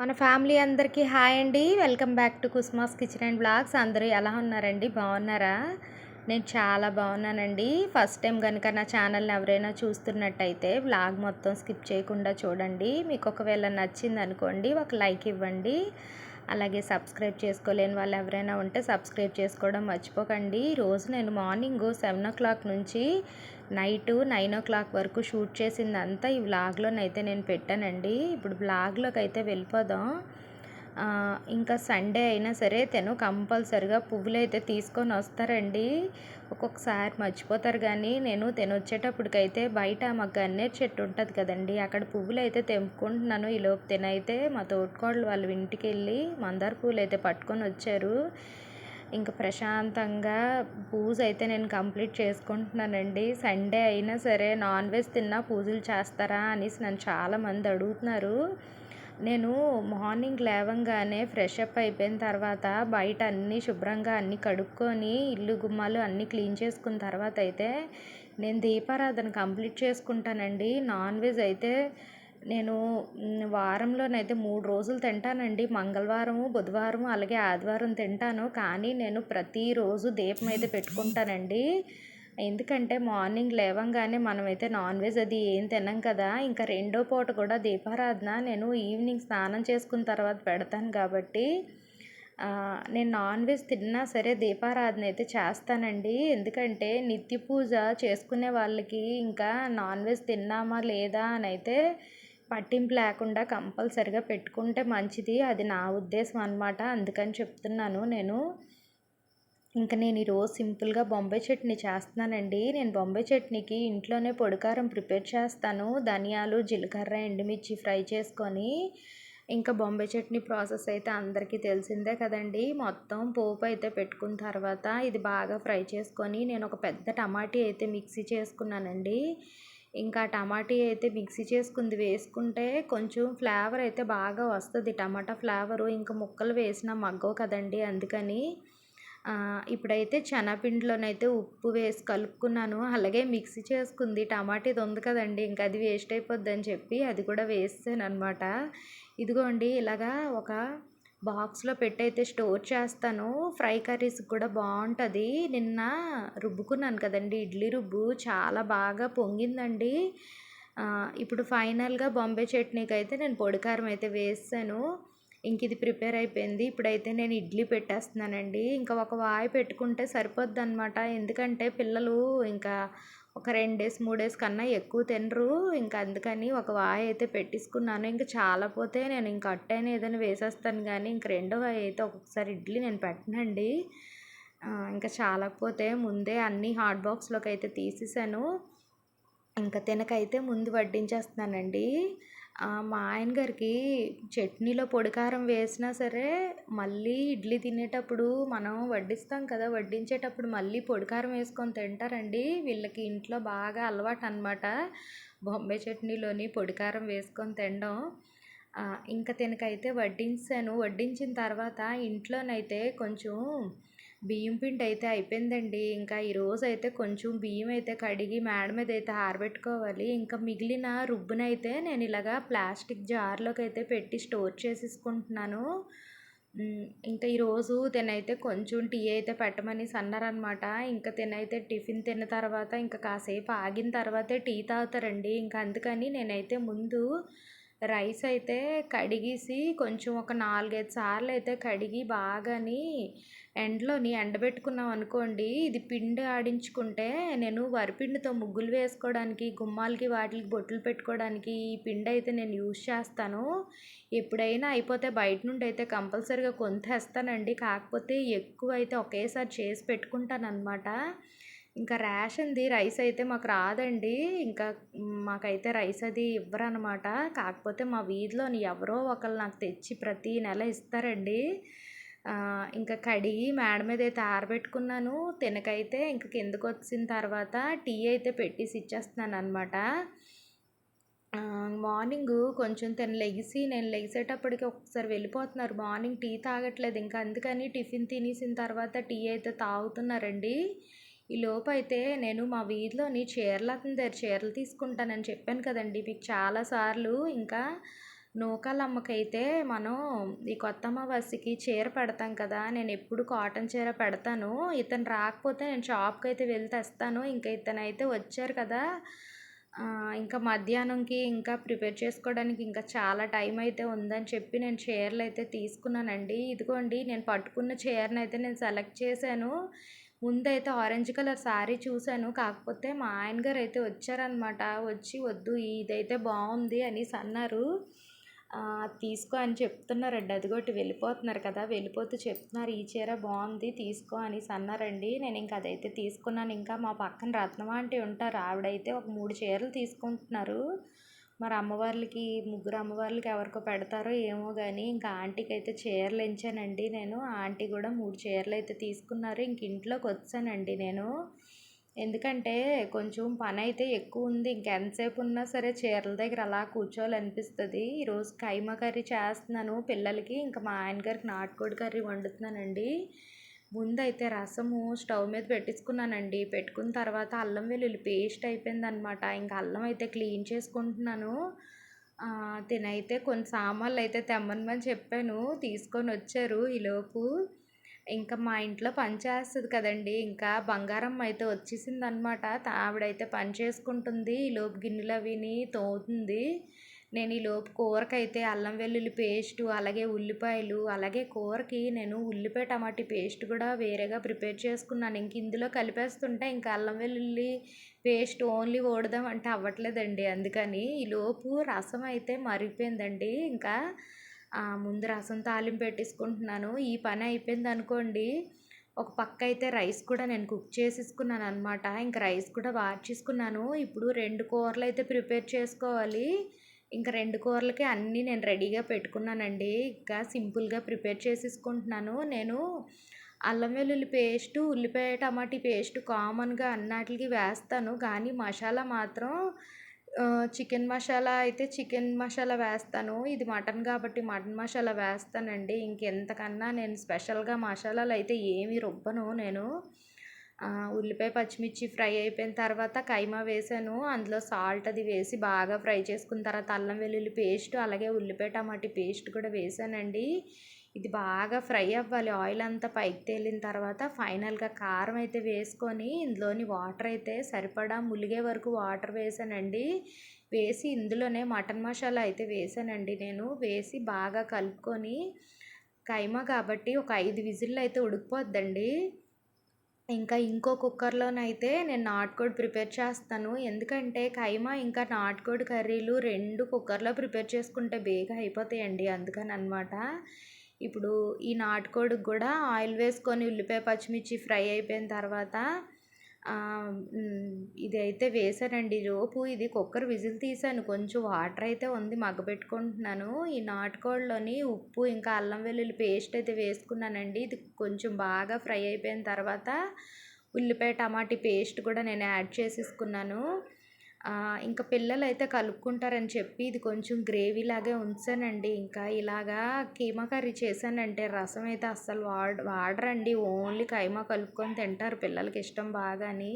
మన ఫ్యామిలీ అందరికీ హాయ్ అండి. Welcome back to కుస్మాస్ kitchen and blogs. అందరూ ఎలా ఉన్నారండి? బాగున్నారా? నేను చాలా బాగున్నానండి. ఫస్ట్ టైం కనుక నా ఛానల్ని ఎవరైనా చూస్తున్నట్టయితే బ్లాగ్ మొత్తం స్కిప్ చేయకుండా చూడండి. మీకు ఒకవేళ నచ్చింది అనుకోండి ఒక లైక్ ఇవ్వండి. అలాగే సబ్స్క్రైబ్ చేసుకోలేని వాళ్ళు ఎవరైనా ఉంటే సబ్స్క్రైబ్ చేసుకోవడం మర్చిపోకండి. రోజు నేను మార్నింగ్ సెవెన్ ఓ క్లాక్ నుంచి నైట్ నైన్ ఓ క్లాక్ వరకు షూట్ చేసిందంతా ఈ వ్లాగ్లోనైతే నేను పెట్టానండి. ఇప్పుడు వ్లాగ్లోకి అయితే వెళ్ళిపోదాం ఇంకా సండే అయినా సరే తను. కంపల్సరిగా పువ్వులు అయితే తీసుకొని వస్తారండి. ఒక్కొక్కసారి మర్చిపోతారు కానీ నేను తను వచ్చేటప్పటికైతే బయట మాకు గన్నేరు చెట్టు ఉంటుంది కదండి అక్కడ పువ్వులు అయితే తెంపుకుంటున్నాను. ఈలోపు తినైతే మా తోటకోడలు వాళ్ళ ఇంటికి వెళ్ళి మందార పువ్వులు అయితే పట్టుకొని వచ్చారు. ఇంకా ప్రశాంతంగా పూజ అయితే నేను కంప్లీట్ చేసుకుంటున్నానండి. సండే అయినా సరే నాన్ వెజ్ తిన్నా పూజలు చేస్తారా అనేసి నన్ను చాలామంది అడుగుతున్నారు. నేను మార్నింగ్ లేవంగానే ఫ్రెష్ అప్ అయిపోయిన తర్వాత బయట అన్నీ శుభ్రంగా అన్నీ కడుక్కొని ఇల్లు గుమ్మాలు అన్నీ క్లీన్ చేసుకున్న తర్వాత అయితే నేను దీపారాధన కంప్లీట్ చేసుకుంటానండి. నాన్ వెజ్ అయితే నేను వారంలోనైతే మూడు రోజులు తింటానండి. మంగళవారము బుధవారం అలాగే ఆదివారం తింటాను. కానీ నేను ప్రతిరోజు దీపం అయితే పెట్టుకుంటానండి. ఎందుకంటే మార్నింగ్ లేవంగానే మనమైతే నాన్ వెజ్ అది ఏం తినం కదా. ఇంకా రెండో పూట కూడా దీపారాధన. నేను ఈవినింగ్ స్నానం చేసుకున్న తర్వాత పెడతాను కాబట్టి నేను నాన్ వెజ్ తిన్నా సరే దీపారాధన అయితే చేస్తానండి. ఎందుకంటే నిత్య పూజ చేసుకునే వాళ్ళకి ఇంకా నాన్ వెజ్ తిన్నామా లేదా అని అయితే పట్టింపు లేకుండా కంపల్సరిగా పెట్టుకుంటే మంచిది. అది నా ఉద్దేశం అనమాట అందుకని చెప్తున్నాను. నేను ఇంకా నేను ఈరోజు సింపుల్గా బొంబాయి చట్నీ చేస్తున్నానండి. నేను బొంబాయి చట్నీకి ఇంట్లోనే పొడికారం ప్రిపేర్ చేస్తాను. ధనియాలు జీలకర్ర ఎండుమిర్చి ఫ్రై చేసుకొని ఇంకా బొంబాయి చట్నీ ప్రాసెస్ అయితే అందరికీ తెలిసిందే కదండి. మొత్తం పోపు అయితే పెట్టుకున్న తర్వాత ఇది బాగా ఫ్రై చేసుకొని నేను ఒక పెద్ద టమాటీ అయితే మిక్సీ చేసుకున్నానండి. ఇంకా టమాటా అయితే మిక్సీ చేసుకుంది. వేసుకుంటే కొంచెం ఫ్లేవర్ అయితే బాగా వస్తుంది. టమాటా ఫ్లేవరు ఇంకా ముక్కలు వేసిన మగ్గవు కదండి అందుకని. ఇప్పుడైతే శనగపిండిలోనైతే ఉప్పు వేసి కలుపుకున్నాను. అలాగే మిక్సీ చేసుకుంది. టమాటా ఇది ఉంది కదండి ఇంకా అది వేస్ట్ అయిపోద్ది అని చెప్పి అది కూడా వేసాను అనమాట ఇదిగోండి ఇలాగా ఒక బాక్స్లో పెట్టి అయితే స్టోర్ చేస్తాను. ఫ్రై కర్రీస్ కూడా బాగుంటుంది నిన్న రుబ్బుకున్నాను కదండి ఇడ్లీ రుబ్బు. చాలా బాగా పొంగిందండి. ఇప్పుడు ఫైనల్గా బొంబాయి చట్నీకి అయితే నేను పొడికారం అయితే వేసాను. ఇంక ఇది ప్రిపేర్ అయిపోయింది. ఇప్పుడైతే నేను ఇడ్లీ పెట్టేస్తున్నానండి. ఇంకా ఒక వాయి పెట్టుకుంటే సరిపోద్ది అనమాట ఎందుకంటే పిల్లలు ఇంకా ఒక రెండు డేస్ మూడు డేస్ కన్నా ఎక్కువ తినరు. ఇంకా అందుకని ఒక వాయి అయితే పెట్టేసుకున్నాను. ఇంకా చాలా పోతే నేను ఇంకా అట్టైనా ఏదైనా వేసేస్తాను కానీ ఇంక రెండో వాయి అయితే ఒక్కొక్కసారి ఇడ్లీ నేను పెట్టనండి. ఇంకా చాలకపోతే ముందే అన్నీ హాట్ బాక్స్లోకి అయితే తీసేసాను. ఇంకా తినకైతే ముందు వడ్డించేస్తున్నానండి. మా ఆయన గారికి చట్నీలో పొడికారం వేసినా సరే మళ్ళీ ఇడ్లీ తినేటప్పుడు మనం వడ్డిస్తాం కదా వడ్డించేటప్పుడు మళ్ళీ పొడికారం వేసుకొని తింటారండి. వీళ్ళకి ఇంట్లో బాగా అలవాటు అనమాట బొంబాయి చట్నీలోని పొడికారం వేసుకొని తినడం. ఇంకా తినకైతే వడ్డించాను. వడ్డించిన తర్వాత ఇంట్లోనైతే కొంచెం బియ్యం పిండి అయితే అయిపోయిందండి. ఇంకా ఈరోజు అయితే కొంచెం బియ్యం అయితే కడిగి మేడ మీద అయితే ఆరబెట్టుకోవాలి. ఇంకా మిగిలిన రుబ్బునైతే నేను ఇలాగా ప్లాస్టిక్ జార్లోకి అయితే పెట్టి స్టోర్ చేసేసుకుంటున్నాను. ఇంకా ఈరోజు తినైతే కొంచెం టీ అయితే పెట్టమని అన్నారనమాట ఇంకా తినైతే టిఫిన్ తిన్న తర్వాత ఇంకా కాసేపు ఆగిన తర్వాతే టీ తాగుతారండి. ఇంకా అందుకని నేనైతే ముందు రైస్ అయితే కడిగేసి కొంచెం ఒక నాలుగైదు సార్లు అయితే కడిగి బాగాని ఎండలోని ఎండబెట్టుకున్నాం అనుకోండి ఇది పిండి ఆడించుకుంటే నేను వరిపిండితో ముగ్గులు వేసుకోవడానికి గుమ్మాలకి వాటికి బొట్లు పెట్టుకోవడానికి ఈ పిండి అయితే నేను యూజ్ చేస్తాను. ఎప్పుడైనా అయిపోతే బయట నుండి అయితే కంపల్సరీగా కొంతేస్తానండి. కాకపోతే ఎక్కువ అయితే ఒకేసారి చేసి పెట్టుకుంటానమాట ఇంకా ఇంకా రేషన్ది రైస్ అయితే మాకు రాదండి. ఇంకా మాకైతే రైస్ అది ఇవ్వరనమాట కాకపోతే మా వీధిలోని ఎవరో ఒకరు నాకు తెచ్చి ప్రతి నెల ఇస్తారండి. ఇంకా కడిగి మేడ మీద అయితే ఆరబెట్టుకున్నాను. తినకైతే ఇంక కిందకు వచ్చిన తర్వాత టీ అయితే పెట్టేసి ఇచ్చేస్తున్నాను అనమాట మార్నింగ్ కొంచెం తను లెగిసి నేను లెగిసేటప్పటికి ఒకసారి వెళ్ళిపోతున్నారు. మార్నింగ్ టీ తాగట్లేదు. ఇంకా అందుకని టిఫిన్ తినేసిన తర్వాత టీ అయితే తాగుతున్నారండి. ఈ లోపైతే నేను మా వీధిలోని చీరలు అతని దగ్గర చీరలు తీసుకుంటానని చెప్పాను కదండి. మీకు చాలాసార్లు ఇంకా నూకాలమ్మకైతే మనం ఈ కొత్త అమావాస్యకి చీర పెడతాం కదా నేను ఎప్పుడు కాటన్ చీర పెడతాను. ఇతను రాకపోతే నేను షాప్కి అయితే వెళ్ళి తెస్తాను. ఇంకా ఇతను అయితే వచ్చారు కదా ఇంకా మధ్యాహ్నంకి ఇంకా ప్రిపేర్ చేసుకోవడానికి ఇంకా చాలా టైం అయితే ఉందని చెప్పి నేను చీరలు అయితే తీసుకున్నానండి. ఇదిగోండి నేను పట్టుకున్న చీరను అయితే నేను సెలెక్ట్ చేశాను. ముందైతే ఆరెంజ్ కలర్ శారీ చూశాను. కాకపోతే మా ఆయన గారు అయితే వచ్చారనమాట వచ్చి వద్దు ఇదైతే బాగుంది అనేసి అన్నారు. తీసుకో అని చెప్తున్నారండి. అదిగోటి వెళ్ళిపోతున్నారు కదా వెళ్ళిపోతూ చెప్తున్నారు. ఈ చీర బాగుంది తీసుకో అనేసి అన్నారండి. నేను ఇంకా అదైతే తీసుకున్నాను. ఇంకా మా పక్కన రత్నం ఆంటీ ఉంటారు. ఆవిడైతే ఒక మూడు చీరలు తీసుకుంటున్నారు. మరి అమ్మవార్లకి ముగ్గురు అమ్మవార్లకి ఎవరికో పెడతారో ఏమో కానీ ఇంకా ఆంటీకి అయితే చీరలు ఎంచానండి నేను. ఆంటీ కూడా మూడు చీరలు అయితే తీసుకున్నారు. ఇంక ఇంట్లోకి వచ్చానండి నేను. ఎందుకంటే కొంచెం పని అయితే ఎక్కువ ఉంది ఇంకెంతసేపు ఉన్నా సరే చీరల దగ్గర అలా కూర్చోవాలనిపిస్తుంది. ఈరోజు కైమా కర్రీ చేస్తున్నాను పిల్లలకి. ఇంకా మా ఆయన గారికి నాటుకోడి కర్రీ వండుతున్నానండి. ముందు అయితే రసము స్టవ్ మీద పెట్టించుకున్నానండి. పెట్టుకున్న తర్వాత అల్లం వెల్లుల్లి పేస్ట్ అయిపోయింది అనమాట ఇంకా అల్లం అయితే క్లీన్ చేసుకుంటున్నాను. తినైతే కొన్ని సామాన్లు అయితే తెమ్మనమని చెప్పాను. తీసుకొని వచ్చారు ఈలోపు. ఇంకా మా ఇంట్లో పని చేస్తుంది కదండి. ఇంకా బంగారం అయితే వచ్చేసింది అనమాట ఆవిడైతే పని చేసుకుంటుంది. ఈలోపు గిన్నెలు అవిని తోతుంది నేను ఈలోపు కూరకైతే అల్లం వెల్లుల్లి పేస్టు అలాగే ఉల్లిపాయలు అలాగే కూరకి నేను ఉల్లిపాయ టమాటీ పేస్ట్ కూడా వేరేగా ప్రిపేర్ చేసుకున్నాను. ఇంక ఇందులో కలిపేస్తుంటే ఇంకా అల్లం వెల్లుల్లి పేస్ట్ ఓన్లీ ఓడదాం అంటే అవ్వట్లేదండి. అందుకని ఈలోపు రసం అయితే మరిగిపోయిందండి. ఇంకా ముందు రసం తాలింపు పెట్టేసుకుంటున్నాను. ఈ పని అయిపోయింది అనుకోండి ఒక పక్క అయితే రైస్ కూడా నేను కుక్ చేసేసుకున్నాను అనమాట ఇంకా రైస్ కూడా వార్చేసుకున్నాను ఇప్పుడు రెండు కూరలు అయితే ప్రిపేర్ చేసుకోవాలి. ఇంకా రెండు కూరలకి అన్నీ నేను రెడీగా పెట్టుకున్నానండి. ఇంకా సింపుల్గా ప్రిపేర్ చేసేసుకుంటున్నాను. నేను అల్లం వెల్లుల్లి పేస్ట్ ఉల్లిపాయ టమాటీ పేస్ట్ కామన్గా అన్నిటికి వేస్తాను. కానీ మసాలా మాత్రం చికెన్ మసాలా అయితే చికెన్ మసాలా వేస్తాను. ఇది మటన్ కాబట్టి మటన్ మసాలా వేస్తానండి. ఇంకెంతకన్నా నేను స్పెషల్గా మసాలాలు అయితే ఏమి రుబ్బను నేను. ఉల్లిపాయ పచ్చిమిర్చి ఫ్రై అయిపోయిన తర్వాత కైమా వేసాను. అందులో సాల్ట్ అది వేసి బాగా ఫ్రై చేసుకున్న తర్వాత అల్లం వెల్లుల్లి పేస్ట్ అలాగే ఉల్లిపాయ టమాటీ పేస్ట్ కూడా వేసానండి. ఇది బాగా ఫ్రై అవ్వాలి. ఆయిల్ అంతా పైకి తేలిన తర్వాత ఫైనల్గా కారం అయితే వేసుకొని ఇందులోని వాటర్ అయితే సరిపడా ములిగే వరకు వాటర్ వేసానండి. వేసి ఇందులోనే మటన్ మసాలా అయితే వేసానండి నేను. వేసి బాగా కలుపుకొని కైమా కాబట్టి ఒక ఐదు విజిల్లు అయితే ఉడికిపోద్దండి. ఇంకా ఇంకో కుక్కర్లోనైతే నేను నాటుకోడి ప్రిపేర్ చేస్తాను. ఎందుకంటే కైమా ఇంకా నాటుకోడి కర్రీలు రెండు కుక్కర్లో ప్రిపేర్ చేసుకుంటే బేగా అయిపోతాయండి అందుకని అనమాట ఇప్పుడు ఈ నాటుకోడికి కూడా ఆయిల్ వేసుకొని ఉల్లిపాయ పచ్చిమిర్చి ఫ్రై అయిపోయిన తర్వాత ఇది అయితే వేసానండి లోపు ఇది కుక్కర్ విజిల్ తీసాను కొంచెం వాటర్ అయితే ఉంది మగ్గబెట్టుకుంటున్నాను ఈ నాటుకోడిలోని ఉప్పు ఇంకా అల్లం వెల్లుల్లి పేస్ట్ అయితే వేసుకున్నానండి. ఇది కొంచెం బాగా ఫ్రై అయిపోయిన తర్వాత ఉల్లిపాయ టమాటీ పేస్ట్ కూడా నేను యాడ్ చేసేసుకున్నాను. ఇంకా పిల్లలు అయితే కలుపుకుంటారని చెప్పి ఇది కొంచెం గ్రేవీ లాగే ఉంచానండి. ఇంకా ఇలాగా కీమా కర్రీ చేశానంటే రసం అయితే అస్సలు వాడ వాడరండి. ఓన్లీ కైమా కలుపుకొని తింటారు పిల్లలకి ఇష్టం బాగాని.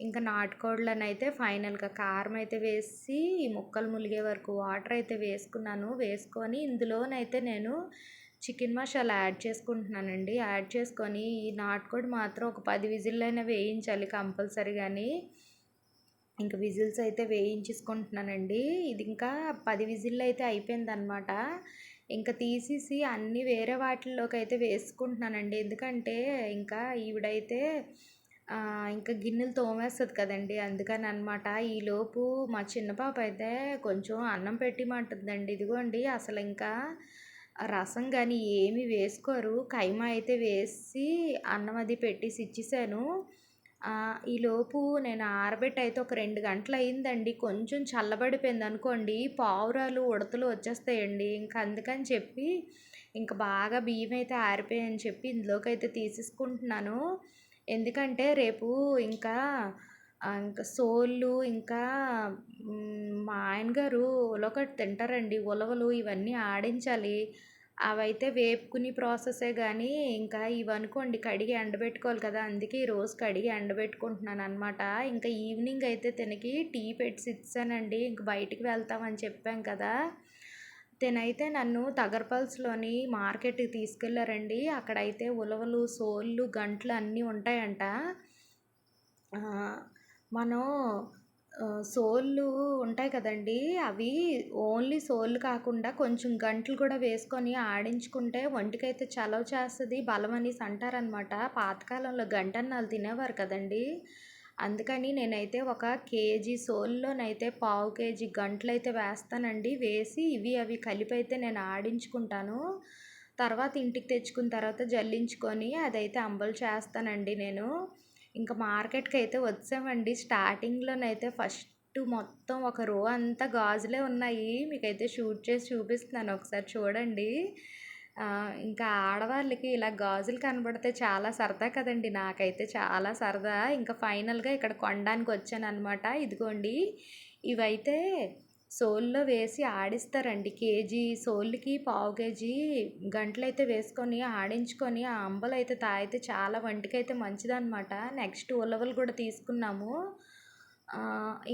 ఇంకా నాటుకోళ్ళని అయితే ఫైనల్గా కారం అయితే వేసి ఈ ముక్కలు ములిగే వరకు వాటర్ అయితే వేసుకున్నాను. వేసుకొని ఇందులోనైతే నేను చికెన్ మసాలా యాడ్ చేసుకుంటున్నానండి. యాడ్ చేసుకొని ఈ నాటుకోడి మాత్రం ఒక పది విజిల్లైనా వేయించాలి కంపల్సరీ కానీ ఇంకా విజిల్స్ అయితే వేయించేసుకుంటున్నానండి. ఇది ఇంకా పది విజిల్లు అయితే అయిపోయిందనమాట ఇంకా తీసేసి అన్నీ వేరే వాటిల్లోకి అయితే వేసుకుంటున్నానండి. ఎందుకంటే ఇంకా ఈవిడైతే ఇంకా గిన్నెలు తోమేస్తుంది కదండి. అందుకని అనమాట ఈలోపు మా చిన్న పాప అయితే కొంచెం అన్నం పెట్టిమంటుందండి. ఇదిగోండి అసలు ఇంకా రసం కానీ ఏమి వేసుకోరు. కైమా అయితే వేసి అన్నం అది పెట్టేసి ఇచ్చేసాను. ఈలోపు నేను ఆరబెట్టి అయితే ఒక రెండు గంటలు అయిందండి కొంచెం చల్లబడిపోయింది అనుకోండి. పావురాలు ఉడతలు వచ్చేస్తాయండి. ఇంకా అందుకని చెప్పి ఇంకా బాగా బియ్యం అయితే ఆరిపోయాయని చెప్పి ఇందులోకి అయితే తీసేసుకుంటున్నాను. ఎందుకంటే రేపు ఇంకా ఇంకా సోళ్ళు ఇంకా మా ఆయన గారు ఉలవకట్టు తింటారండి. ఉలవలు ఇవన్నీ ఆడించాలి. అవైతే వేపుకుని ప్రాసెసే కానీ ఇంకా ఇవనుకోండి కడిగి ఎండబెట్టుకోవాలి కదా అందుకే ఈ రోజు కడిగి ఎండబెట్టుకుంటున్నాను అనమాట ఇంకా ఈవినింగ్ అయితే తనకి టీ పెట్టి ఇచ్చానండి ఇంక బయటికి వెళ్తామని చెప్పాం కదా తినైతే నన్ను తగర్పల్స్లోని మార్కెట్‌కి తీసుకెళ్ళారండి. అక్కడైతే ఉలవలు, సోళ్ళు, గంట్లు అన్నీ ఉంటాయంట. మనం సోళ్ళు ఉంటాయి కదండీ! అవి ఓన్లీ సోళ్ళు కాకుండా కొంచెం గంటలు కూడా వేసుకొని ఆడించుకుంటే ఒంటికైతే చలవ చేస్తుంది బలం అనేసి అంటారనమాట. పాతకాలంలో గంటన్నాలు తినేవారు కదండీ! అందుకని నేనైతే ఒక కేజీ సోల్లోనైతే పావు కేజీ గంటలైతే వేస్తానండి. వేసి ఇవి అవి కలిపైతే నేను ఆడించుకుంటాను. తర్వాత ఇంటికి తెచ్చుకున్న తర్వాత జల్లించుకొని అదైతే అంబలు చేస్తానండి నేను. ఇంకా మార్కెట్కి అయితే వచ్చామండి. స్టార్టింగ్‌లోనైతే ఫస్ట్ మొత్తం ఒక రో అంతా గాజులే ఉన్నాయి. మీకైతే షూట్ చేసి చూపిస్తున్నాను ఒకసారి చూడండి. ఇంకా ఆడవాళ్ళకి ఇలా గాజులు కనబడితే చాలా సరదా కదండి నాకైతే చాలా సరదా. ఇంకా ఫైనల్‌గా ఇక్కడ కొనడానికి వచ్చాను అనమాట ఇదిగోండి ఇవైతే సోల్లో వేసి ఆడిస్తారండి. కేజీ సోల్కి పావు కేజీ గంటలైతే వేసుకొని ఆడించుకొని ఆ అంబలైతే తాగితే చాలా వంటికైతే మంచిదనమాట. నెక్స్ట్ ఉలవలు కూడా తీసుకున్నాము.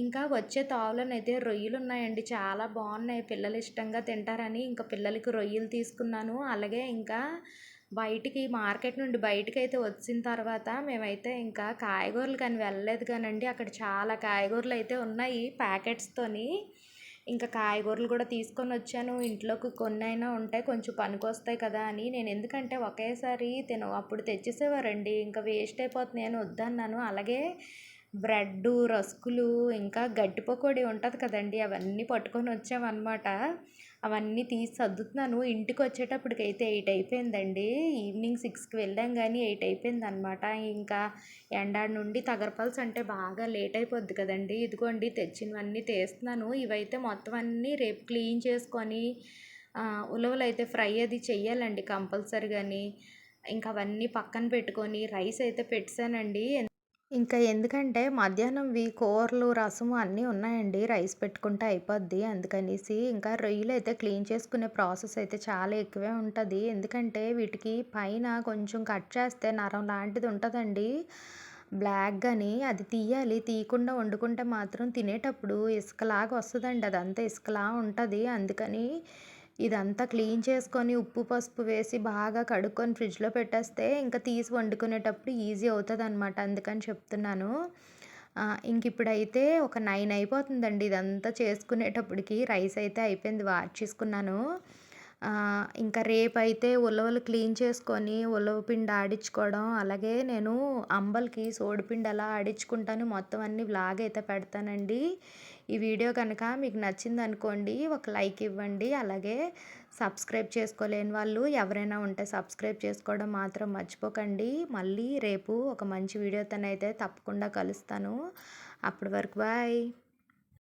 ఇంకా వచ్చే తావులోనైతే రొయ్యలున్నాయండి. చాలా బాగున్నాయి పిల్లలు ఇష్టంగా తింటారని ఇంకా పిల్లలకి రొయ్యలు తీసుకున్నాను. అలాగే ఇంకా బయటికి మార్కెట్ నుండి బయటికైతే వచ్చిన తర్వాత మేమైతే ఇంకా కాయగూరలు కానీ వెళ్ళలేదు కానండి. అక్కడ చాలా కాయగూరలు అయితే ఉన్నాయి ప్యాకెట్స్‌తోని. ఇంకా కాయగూరలు కూడా తీసుకొని వచ్చాను ఇంట్లోకి కొన్నైనా ఉంటాయి. కొంచెం పనికొస్తాయి కదా అని. నేను ఎందుకంటే ఒకేసారి తిన అప్పుడు తెచ్చేసేవారండి. ఇంకా వేస్ట్ అయిపోతుంది అని వద్దన్నాను. అలాగే బ్రెడ్డు, రస్కులు ఇంకా గట్టి పకోడీ ఉంటుంది కదండి అవన్నీ పట్టుకొని వచ్చామన్నమాట అవన్నీ తీసి సర్దుతున్నాను. ఇంటికొచ్చేటప్పటికైతే 8 అయిపోయిందండి. ఈవినింగ్ సిక్స్కి వెళ్ళాం గానీ 8 అయిపోయిందనమాట. ఇంకా ఎండాడ నుండి తగరపల్స్ అంటే బాగా లేట్ అయిపోద్ది కదండి ఇదిగోండి తెచ్చినవన్నీ తీస్తున్నాను. ఇవైతే మొత్తం అన్నీ రేపు క్లీన్ చేసుకొని ఉలవలు అయితే ఫ్రై అది చెయ్యాలండి కంపల్సరీగాని. ఇంకా అవన్నీ పక్కన పెట్టుకొని రైస్ అయితే పెట్టానండి ఇంకా ఎందుకంటే మధ్యాహ్నంవి కూరలు, రసము అన్నీ ఉన్నాయండి. రైస్ పెట్టుకుంటే అయిపోద్ది. అందుకనేసి ఇంకా రొయ్యలు అయితే క్లీన్ చేసుకునే ప్రాసెస్ అయితే చాలా ఎక్కువే ఉంటుంది ఎందుకంటే వీటికి పైన కొంచెం కట్ చేస్తే నరం లాంటిది ఉంటుందండి బ్లాక్ కానీ అది తీయాలి. తీయకుండా వండుకుంటే మాత్రం తినేటప్పుడు ఇసుకలాగా వస్తుందండి అదంతా ఇసుకలా ఉంటుంది అందుకని ఇదంతా క్లీన్ చేసుకొని ఉప్పు, పసుపు వేసి బాగా కడుక్కొని ఫ్రిడ్జ్‌లో పెట్టేస్తే ఇంకా తీసి వండుకునేటప్పుడు ఈజీ అవుతుంది అనమాట అందుకని చెప్తున్నాను. ఇంక ఇంకిప్పుడైతే ఒక నైన్ అయిపోతుందండి ఇదంతా చేసుకునేటప్పటికి. రైస్ అయితే అయిపోయింది వార్చేసుకున్నాను. ఇంకా రేపైతే ఉలవలు క్లీన్ చేసుకొని ఉలవ పిండి ఆడించుకోవడం, అలాగే నేను అంబలికి సోడిపిండి ఎలా ఆడించుకుంటాను మొత్తం అన్ని వ్లాగ్ అయితే పెడతానండి. ఈ వీడియో కనుక మీకు నచ్చింది అనుకోండి ఒక లైక్ ఇవ్వండి. అలాగే సబ్స్క్రైబ్ చేసుకోలేని వాళ్ళు ఎవరైనా ఉంటే సబ్స్క్రైబ్ చేసుకోవడం మాత్రం మర్చిపోకండి. మళ్ళీ రేపు ఒక మంచి వీడియోతోనైతే తప్పకుండా కలుస్తాను. అప్పటి వరకు బాయ్.